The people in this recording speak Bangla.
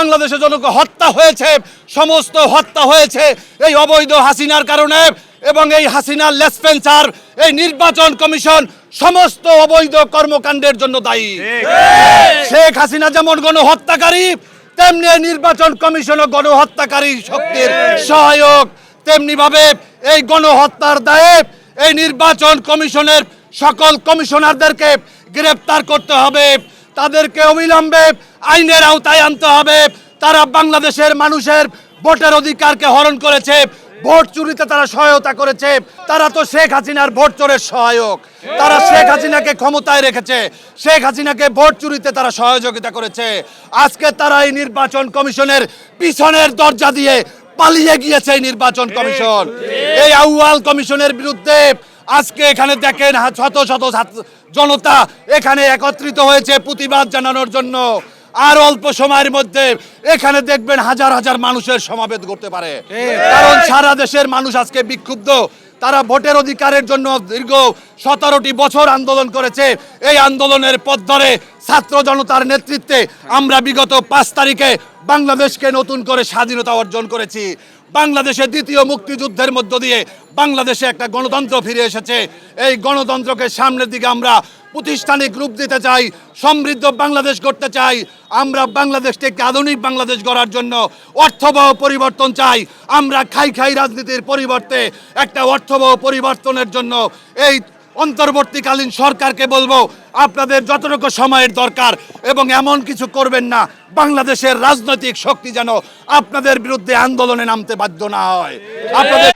বাংলাদেশের জনকে হত্যা হয়েছে সমস্ত হত্যা হয়েছে এই অবৈধ হাসিনার কারণে এবং এই হাসিনার লেসপেন্সার এই নির্বাচন কমিশন সমস্ত অবৈধ কর্মকাণ্ডের জন্য দায়ী। শেখ হাসিনা যেমন গণহত্যাকারী তেমনি এই নির্বাচন কমিশনও গণহত্যাকারী শক্তির সহায়ক। তেমনি ভাবে এই গণহত্যার দায়ে এই নির্বাচন কমিশনের সকল কমিশনারদেরকে গ্রেপ্তার করতে হবে। তাদেরকে অবিলম্বে আইনের আওতায় আনতে হবে। তারা বাংলাদেশের মানুষের ভোটের অধিকারকে হরণ করেছে। ভোট চুরিতে তারা সহায়তা করেছে। তারা তো শেখ হাসিনার ভোট চোরের সহায়ক। তারা শেখ হাসিনাকে ক্ষমতায় রেখেছে। শেখ হাসিনাকে ভোট চুরিতে তারা সহযোগিতা করেছে। আজকে তারা এই নির্বাচন কমিশনের পিছনের দরজা দিয়ে পালিয়ে গিয়েছে নির্বাচন কমিশন। এই আউয়াল কমিশনের বিরুদ্ধে আজকে এখানে দেখেন শত শত জনতা এখানে একত্রিত হয়েছে প্রতিবাদ জানানোর জন্য। আর অল্প সময়ের মধ্যে এখানে দেখবেন হাজার হাজার মানুষের সমাবেশ করতে পারে। কারণ সারা দেশের মানুষ আজকে বিক্ষুব্ধ। তারা ভোটের অধিকারের জন্য দীর্ঘ সতেরোটি বছর আন্দোলন করেছে। এই আন্দোলনের পথ ধরে ছাত্র জনতার নেতৃত্বে আমরা বিগত পাঁচ তারিখে বাংলাদেশকে নতুন করে স্বাধীনতা অর্জন করেছি। বাংলাদেশে দ্বিতীয় মুক্তিযুদ্ধের মধ্য দিয়ে বাংলাদেশে একটা গণতন্ত্র ফিরে এসেছে। এই গণতন্ত্রকে সামনের দিকে আমরা প্রতিষ্ঠানিক রূপ দিতে চাই, সমৃদ্ধ বাংলাদেশ করতে চাই, আমরা বাংলাদেশকে একটি আধুনিক বাংলাদেশ গড়ার জন্য অর্থবহ পরিবর্তন চাই, আমরা খাই খাই রাজনীতির পরিবর্তে একটা অর্থবহ পরিবর্তনের জন্য এই অন্তর্বর্তীকালীন সরকারকে বলব, আপনাদের যতটুকু সময়ের দরকার এবং এমন কিছু করবেন না, বাংলাদেশের রাজনৈতিক শক্তি যেন আপনাদের বিরুদ্ধে আন্দোলনে নামতে বাধ্য না হয়। আপনাদের